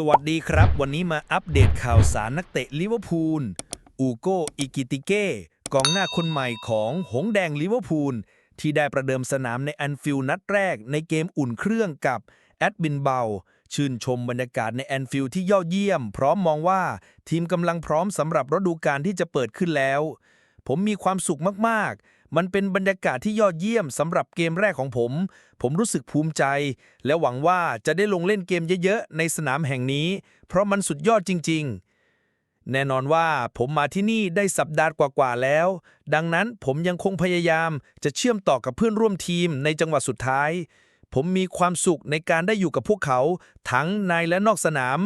สวัสดีครับ วันนี้มาอัปเดตข่าวสารนักเตะลิเวอร์พูล อูโกอิกิติเก้กองหน้าคนใหม่ของหงแดงลิเวอร์พูล ที่ได้ประเดิมสนามในแอนฟิลด์นัดแรกในเกมอุ่นเครื่องกับแอดบินเบา ชื่นชมบรรยากาศในแอนฟิลด์ที่ยอดเยี่ยม พร้อมมองว่าทีมกำลังพร้อมสำหรับฤดูกาลที่จะเปิดขึ้นแล้ว ผมมีความสุขมากๆ มันเป็นบรรยากาศที่ยอดเยี่ยมสำหรับเกมแรกของผม ผมรู้สึกภูมิใจ และหวังว่าจะได้ลงเล่นเกมเยอะๆ ในสนามแห่งนี้ เพราะมันสุดยอดจริง ๆ แน่นอนว่าผมมาที่นี่ได้สัปดาห์กว่าๆแล้ว ดังนั้นผมยังคงพยายามจะเชื่อมต่อกับเพื่อนร่วมทีมในจังหวะสุดท้าย ผมมีความสุขในการได้อยู่กับพวกเขา ทั้งในและนอกสนาม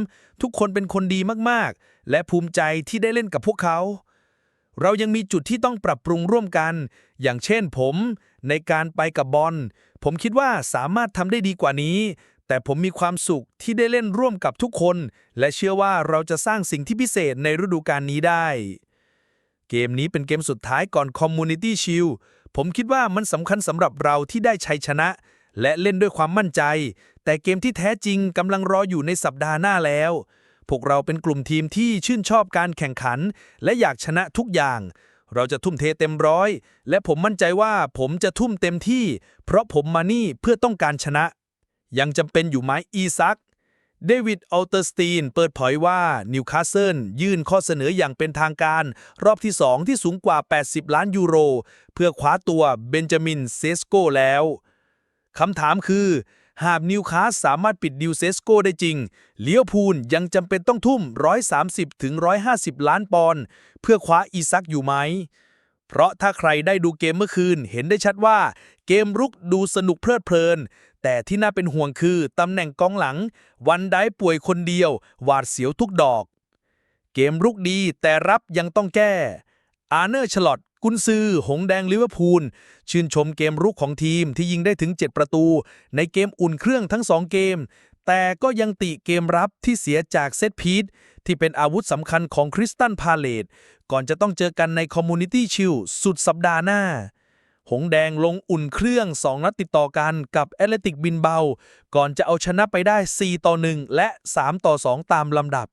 ทุกคนเป็นคนดีมากๆ และภูมิใจที่ได้เล่นกับพวกเขา เรายังมีจุดที่ต้องปรับปรุงร่วมกัน อย่างเช่นผม ในการไปกับบอล ผมคิดว่าสามารถทำได้ดีกว่านี้ แต่ผมมีความสุขที่ได้เล่นร่วมกับทุกคน และเชื่อว่าเราจะสร้างสิ่งที่พิเศษในฤดูกาลนี้ได้ เกมนี้เป็นเกมสุดท้ายก่อน Community Shield ผมคิดว่ามันสำคัญสำหรับเราที่ได้ชัยชนะ และเล่นด้วยความมั่นใจ แต่เกมที่แท้จริงกำลังรออยู่ในสัปดาห์หน้าแล้ว พวกเราเป็นกลุ่มทีมที่ชื่นชอบการแข่งขัน และอยากชนะทุกอย่าง เราจะทุ่มเทเต็มร้อย และผมมั่นใจว่าผมจะทุ่มเต็มที่ เพราะผมมานี่เพื่อต้องการชนะ ยังจำเป็นอยู่ไหมอีซักเดวิดอัลเตอร์สตีนเปิดเผยว่านิวคาสเซิลยื่นข้อเสนออย่างเป็นทางการ รอบที่ 2 ที่สูงกว่า 80 ล้านยูโร เพื่อคว้าตัวเบนจามินเซสโกแล้ว คำถามคือ หากนิวคาสสามารถปิดดิวเซสโกได้จริง เลี้ยวพูลยังจำเป็นต้องทุ่ม 130 ถึง 150 ล้านปอนด์เพื่อคว้าอีซักอยู่ไหม เพราะถ้าใครได้ดูเกมเมื่อคืนเห็นได้ชัดว่าเกมรุกดูสนุกเพลิดเพลิน แต่ที่น่าเป็นห่วงคือตำแหน่งกองหลัง วันได้ป่วยคนเดียว หวาดเสียวทุกดอก เกมรุกดีแต่รับยังต้องแก้อาเนอร์ฉลอต กุนซือ หงแดงลิเวอร์พูล ชื่นชมเกมรุกของทีมที่ยิงได้ถึง 7 ประตู ในเกมอุ่นเครื่องทั้ง 2 เกม แต่ก็ยังติเกมรับที่เสียจากเซตพีทที่เป็นอาวุธสำคัญของคริสตันพาเลตก่อนจะต้องเจอกันในคอมมูนิตี้ชิลสุดสัปดาห์หน้า หงแดงลงอุ่นเครื่อง 2 นัดติดต่อกันกับแอตเลติกบินเบา ก่อนจะเอาชนะไปได้ 4 ต่อ 1 และ 3 ต่อ 2 ตามลำดับ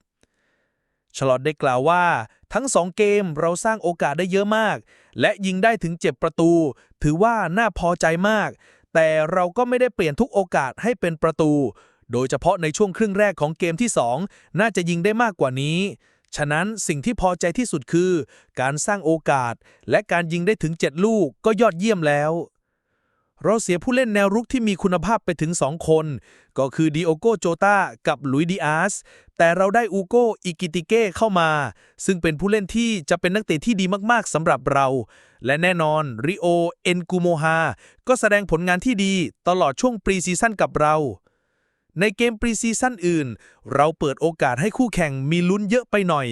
ฉลอดได้กล่าวว่า ทั้ง2เกมเราสร้างโอกาสได้เยอะมาก และยิงได้ถึง7ประตู ถือว่าน่าพอใจมาก แต่เราก็ไม่ได้เปลี่ยนทุกโอกาสให้เป็นประตู โดยเฉพาะในช่วงครึ่งแรกของเกมที่ 2 น่าจะยิงได้มากกว่านี้ ฉะนั้นสิ่งที่พอใจที่สุดคือ การสร้างโอกาส และการยิงได้ถึง 7 ลูกก็ยอดเยี่ยมแล้ว เราเสียผู้เล่นแนวรุกที่มีคุณภาพไปถึง 2 คน ก็คือดิโอโกโจตากับลุยดิอาส แต่เราได้อูโกอิกิติเก้เข้ามา ซึ่งเป็นผู้เล่นที่จะเป็นนักเตะที่ดีมากๆสำหรับเรา และแน่นอนริโอเอ็นกูโมฮาก็แสดงผลงานที่ดีตลอดช่วงปรีซีซั่นกับเรา ในเกมปรีซีซั่นอื่น เราเปิดโอกาสให้คู่แข่งมีลุ้นเยอะไปหน่อย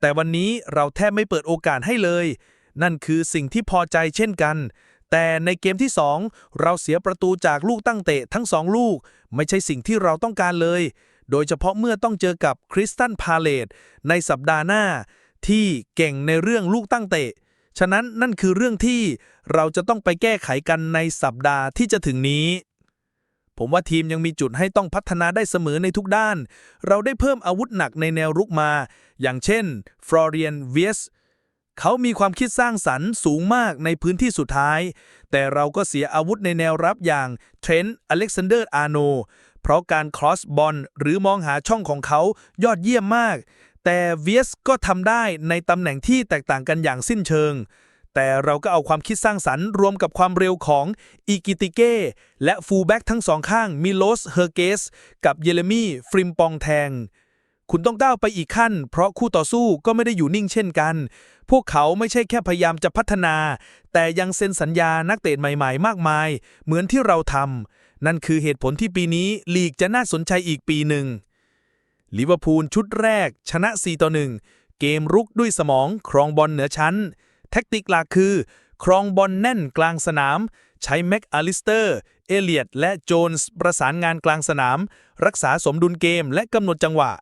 แต่วันนี้เราแทบไม่เปิดโอกาสให้เลย นั่นคือสิ่งที่พอใจเช่นกัน แต่ในเกมที่ 2 เราเสียประตูจากลูกตั้งเตะทั้ง 2 ลูก ไม่ใช่สิ่งที่เราต้องการเลย โดยเฉพาะเมื่อต้องเจอกับคริสตันพาเลตในสัปดาห์หน้า ที่เก่งในเรื่องลูกตั้งเตะ ฉะนั้นนั่นคือเรื่องที่เราจะต้องไปแก้ไขกันในสัปดาห์ที่จะถึงนี้ผมว่าทีมยังมีจุดให้ต้องพัฒนาได้เสมอในทุกด้าน เราได้เพิ่มอาวุธหนักในแนวรุกมา อย่างเช่นฟลอเรียนเวียส เขามีความคิดสร้างสรรค์สูงมากในพื้นที่สุดท้าย แต่เราก็เสียอาวุธในแนวรับอย่างเทรนต์อเล็กซานเดอร์อาโน เพราะการครอสบอลหรือมองหาช่องของเขายอดเยี่ยมมาก แต่เวียสก็ทำได้ในตำแหน่งที่แตกต่างกันอย่างสิ้นเชิง แต่เราก็เอาความคิดสร้างสรรค์รวมกับความเร็วของอีกิติเก้และฟูลแบ็กทั้งสองข้างมิโลสเฮอร์เกสกับเยเรมีฟริมปองแทง คุณต้องก้าวไปอีกขั้น เพราะคู่ต่อสู้ก็ไม่ได้อยู่นิ่งเช่นกัน พวกเขาไม่ใช่แค่พยายามจะพัฒนา แต่ยังเซ็นสัญญานักเตะใหม่ๆ มากมาย เหมือนที่เราทำนั่นคือเหตุผลที่ปีนี้ลีกจะน่าสนใจอีกปีหนึ่งลิเวอร์พูลชุดแรก ชนะ 4 ต่อ 1 เกมรุกด้วยสมองครองบอลเหนือชั้น แท็กติกหลักคือ ครองบอลแน่นกลางสนาม ใช้แม็กอลิสเตอร์ เอเลียตและโจนส์ประสานงานกลางสนาม รักษาสมดุลเกมและกำหนดจังหวะ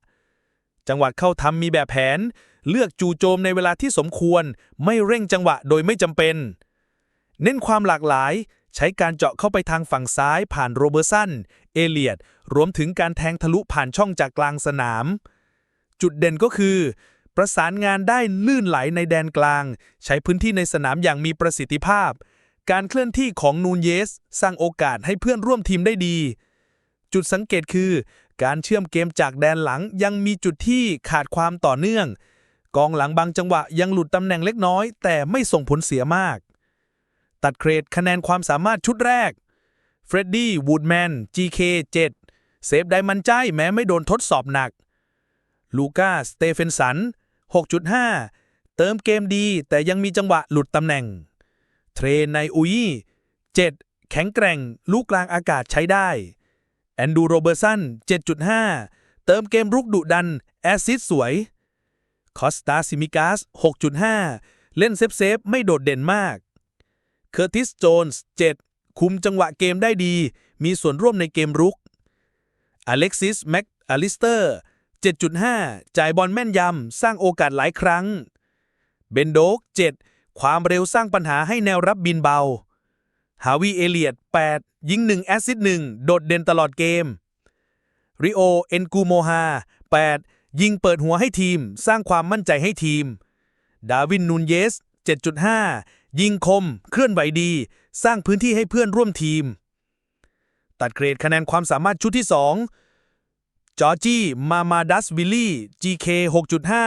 จังหวะเข้าทำมีแบบแผน เลือกจู่โจมในเวลาที่สมควร ไม่เร่งจังหวะโดยไม่จำเป็น เน้นความหลากหลาย ใช้การเจาะเข้าไปทางฝั่งซ้ายผ่านโรเบอร์สัน เอเลียด รวมถึงการแทงทะลุผ่านช่องจากกลางสนาม จุดเด่นก็คือ ประสานงานได้ลื่นไหลในแดนกลาง ใช้พื้นที่ในสนามอย่างมีประสิทธิภาพ การเคลื่อนที่ของนูนเยส สร้างโอกาสให้เพื่อนร่วมทีมได้ดีจุดสังเกตคือ การเชื่อมเกมจากแดนหลังยังมีจุดที่ขาดความต่อเนื่อง กองหลังบางจังหวะยังหลุดตำแหน่งเล็กน้อย แต่ไม่ส่งผลเสียมาก ตัดเกรดคะแนนความสามารถชุดแรกเฟรดดี้วูดแมน GK 7 เซฟได้มันใจแม้ไม่โดนทดสอบหนัก ลูก้าสเตเฟนสัน 6.5 เติมเกมดีแต่ยังมีจังหวะหลุดตำแหน่ง เทรนในอุย7แข็งแกร่งลูกกลางอากาศใช้ได้ แอนดูโรเบอร์สัน 7.5 เติมเกมรุกดุดัน แอซิสสวย คอสตาซิมิกาส 6.5 เล่นเซฟเซฟไม่โดดเด่นมาก เคอร์ติส โจนส์ 7 คุมจังหวะเกมได้ดี มีส่วนร่วมในเกมรุก อเล็กซิส แม็กอลิสเตอร์ 7.5 จ่ายบอลแม่นยำ สร้างโอกาสหลายครั้ง เบนโดก 7 ความเร็วสร้างปัญหาให้แนวรับบินเบา ฮาวิเอเลียด8ยิง 1 แอสซิสต์1โดดเด่นตลอดเกม ริโอ เอนกูโมฮา8 ยิงเปิดหัวให้ทีม สร้างความมั่นใจให้ทีม ดาวินนูนเยส 7.5 ยิงคม เคลื่อนไหวดี สร้างพื้นที่ให้เพื่อนร่วมทีม ตัดเกรดคะแนนความสามารถชุดที่ 2 จอร์จี้ มามาดัสวิลลี่ GK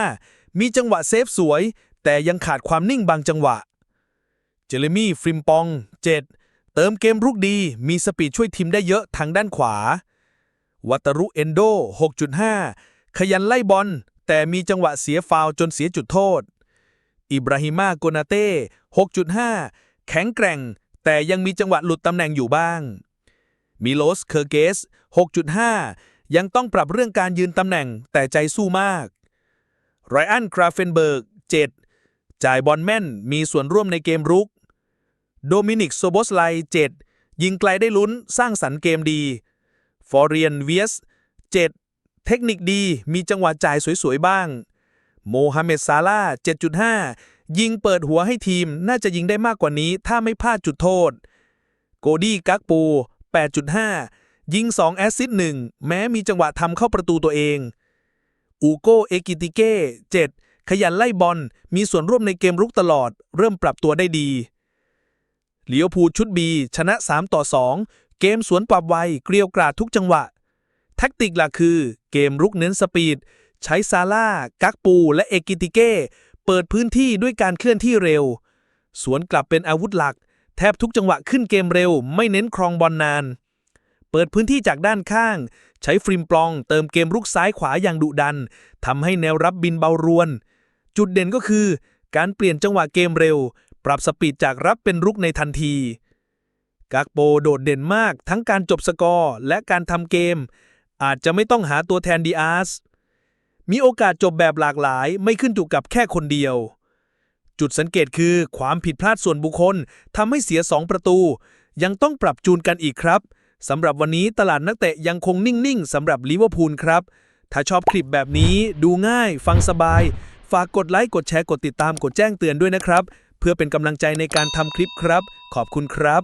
6.5 มีจังหวะเซฟสวย แต่ยังขาดความนิ่งบางจังหวะ เจเรมี่ ฟริมปอง 7 เติมเกมรุกดีมีสปีดช่วยทีมได้เยอะทางด้านขวา วัตรุเอนโด 6.5 ขยันไล่บอล แต่มีจังหวะเสียฟาวจนเสียจุดโทษ อิบราฮิมาโกนาเต้ 6.5 แข็งแกร่ง แต่ยังมีจังหวะหลุดตำแหน่งอยู่บ้าง มิโลส เคอร์เกส 6.5 ยังต้องปรับเรื่องการยืนตำแหน่งแต่ใจสู้มาก ไรอันกราเฟนเบิร์ก 7 จ่ายบอลแม่นมีส่วนร่วมในเกมรุก โดมินิกโซโบสไล7ยิงไกลได้ลุ้นสร้างสรรค์เกมดี ฟอร์เรียนเวียส7เทคนิคดีมีจังหวะจ่ายสวยๆบ้าง โมฮัมเหม็ดซาลาห์7.5 ยิงเปิดหัวให้ทีมน่าจะยิงได้มากกว่านี้ถ้าไม่พลาดจุดโทษ โกดี้กักปู 8.5 ยิง 2 แอสซิสต์1แม้มีจังหวะทำเข้าประตูตัวเอง อูโกเอกิติเก้7ขยันไล่บอลมีส่วนร่วมในเกมรุกตลอด เริ่มปรับตัวได้ดี เลียวพูชุดบีชนะ 3 ต่อ 2 เกมสวนปรับไวเกลียวกราดทุกจังหวะ แท็กติกหลักคือ เกมรุกเน้นสปีด ใช้ซาร่ากักปู และเอกิติเก้ เปิดพื้นที่ด้วยการเคลื่อนที่เร็ว สวนกลับเป็นอาวุธหลัก แทบทุกจังหวะขึ้นเกมเร็ว ไม่เน้นครองบอลนาน เปิดพื้นที่จากด้านข้าง ใช้ฟริมปลอง เติมเกมรุกซ้ายขวาอย่างดุดันทำให้แนวรับบินเบารวน จุดเด่นก็คือ การเปลี่ยนจังหวะเกมเร็ว ปรับสปีดจากรับเป็นรุกในทันที กากโปโดดเด่นมากทั้งการจบสกอร์และการทำเกม อาจจะไม่ต้องหาตัวแทนดีอาร์สมีโอกาสจบแบบหลากหลายไม่ขึ้นอยู่กับแค่คนเดียว จุดสังเกตคือความผิดพลาดส่วนบุคคลทำให้เสีย 2 ประตู ยังต้องปรับจูนกันอีกครับสำหรับวันนี้ตลาดนักเตะยังคงนิ่งๆสำหรับลิเวอร์พูลครับ ถ้าชอบคลิปแบบนี้ดูง่าย ฟังสบาย ฝากกดไลค์กดแชร์กดติดตามกดแจ้งเตือนด้วยนะครับ เพื่อเป็นกำลังใจในการทำคลิปครับ ขอบคุณครับ